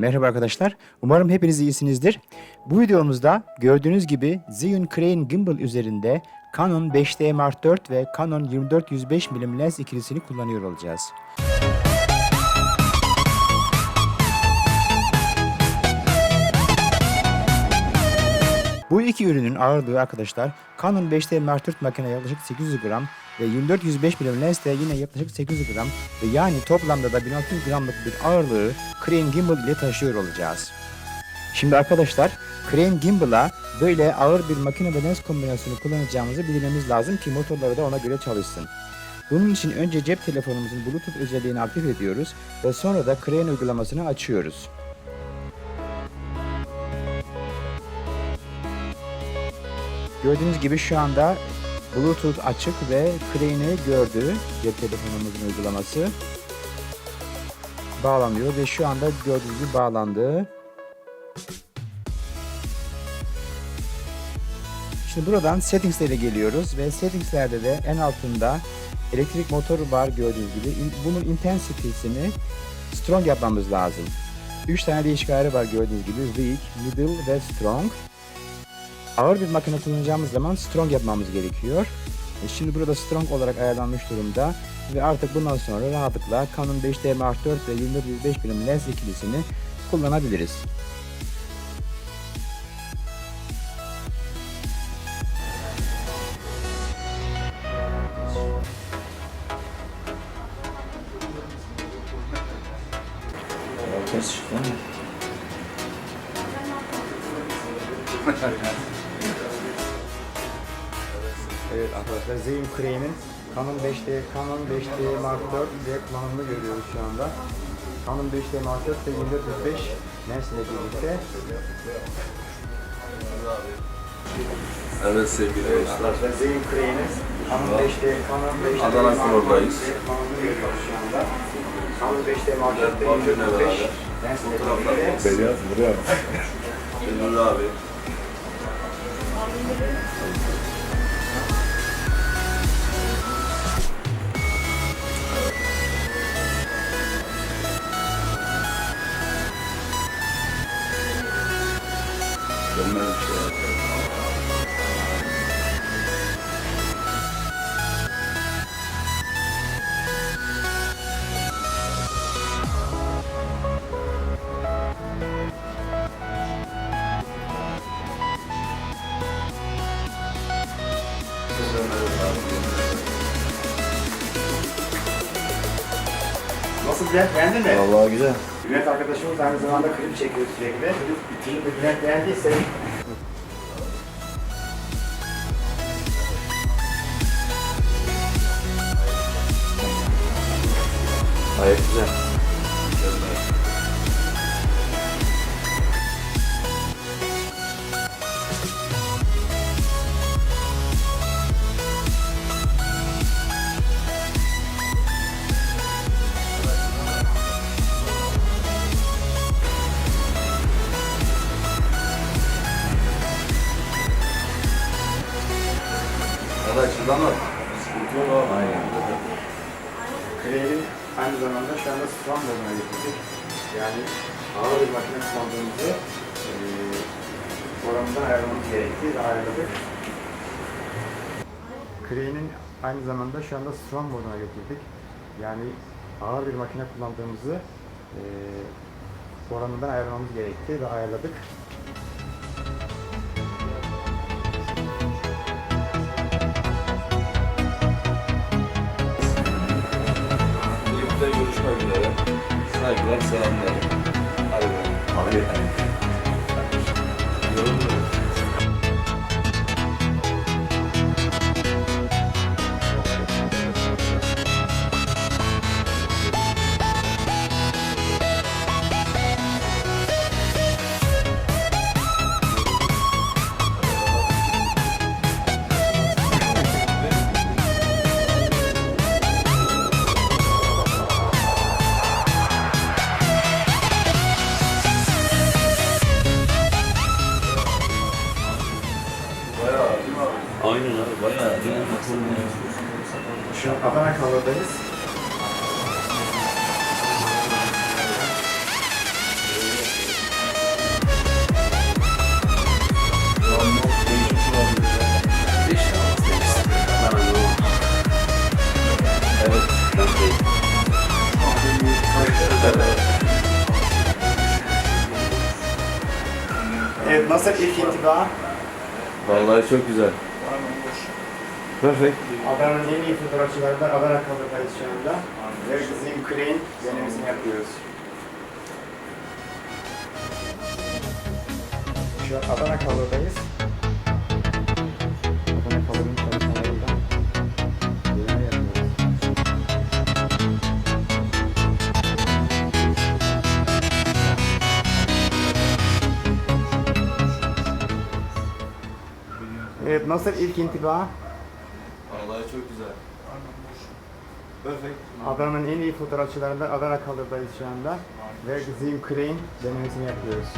Merhaba arkadaşlar. Umarım hepiniz iyisinizdir. Bu videomuzda gördüğünüz gibi Zhiyun Crane Gimbal üzerinde Canon 5D Mark IV ve Canon 24-105 mm lens ikilisini kullanıyor olacağız. Bu iki ürünün ağırlığı arkadaşlar Canon 5D Mark IV makine yaklaşık 800 gram ve 24-105 mm lens de yine yaklaşık 800 gram ve yani toplamda da 1600 gramlık bir ağırlığı Crane Gimbal ile taşıyor olacağız. Şimdi arkadaşlar Crane Gimbal'a böyle ağır bir makine ve lens kombinasyonu kullanacağımızı bilmemiz lazım ki motorları da ona göre çalışsın. Bunun için önce cep telefonumuzun Bluetooth özelliğini aktif ediyoruz ve sonra da Crane uygulamasını açıyoruz. Gördüğünüz gibi şu anda Bluetooth açık ve Crane'i gördü cep telefonumuzun uygulaması. Bağlanıyor ve şu anda gördüğünüz gibi bağlandı. Şimdi buradan settingslere geliyoruz ve settingslerde de en altında elektrik motoru var gördüğünüz gibi. Bunun intensity'sini strong yapmamız lazım. 3 tane değişik ayarı var gördüğünüz gibi. Weak, middle ve strong. Ağır bir makine kullanacağımız zaman strong yapmamız gerekiyor. E, Şimdi burada strong olarak ayarlanmış durumda ve artık bundan sonra rahatlıkla Canon 5D Mark IV ve 24-105 mm lens ikilisini kullanabiliriz. Ters çıktı ama. Evet arkadaşlar Zhiyun Crane'in Canon 5D, Canon 5D Mark IV ve kullanımını görüyoruz şu anda. Canon 5D Mark IV ve 24-105 lens ile birlikte Evet sevgili dostlar. Arkadaşlar Zhiyun Crane'in Canon 5D, Canon 5D Adana Mark IV Kur'dayız. ve kullanımını görüyoruz şu anda. Canon 5D Mark IV ve Bak yine 24-105 beraber. lens ile birlikte Beyaz buraya. Emre abi. Mükemmel bir şey. Nasıl Bülent beğendin mi? Vallahi güzel. Bülent arkadaşımız aynı zamanda klip çekiyor sürekli. Şimdi Bülent beğendiyse Bak. Sıkıntı yok abi. Aynen. Crane'in aynı zamanda şu anda strong moduna getirdik. Yani ağır bir makine kullandığımızı e, oranından ayarlamamız gerekti ve ayarladık. Crane'in aynı zamanda şu anda strong moduna getirdik. Yani ağır bir makine kullandığımızı e, oranından ayarlamamız gerekti ve ayarladık. Üzere. Saygılar, selamlar. Hadi bakalım. Hadi. Yorumluyoruz. Şu an Adana Kala'dayız. Evet, nasıl ilk intiba? Vallahi çok güzel. Perfect. Adana'nın en iyi fotoğrafçılarından Adana kalırdayız şu anda. Ve Zim Crane denemesini yapıyoruz. Şu an Adana kalırdayız. Adana yapıyoruz. Evet nasıl ilk intiba? Vallahi çok güzel. Perfect. Adana'nın en iyi fotoğrafçılarından Adana kalırdayız şu anda. Ve Zim Crane denemesini yapıyoruz.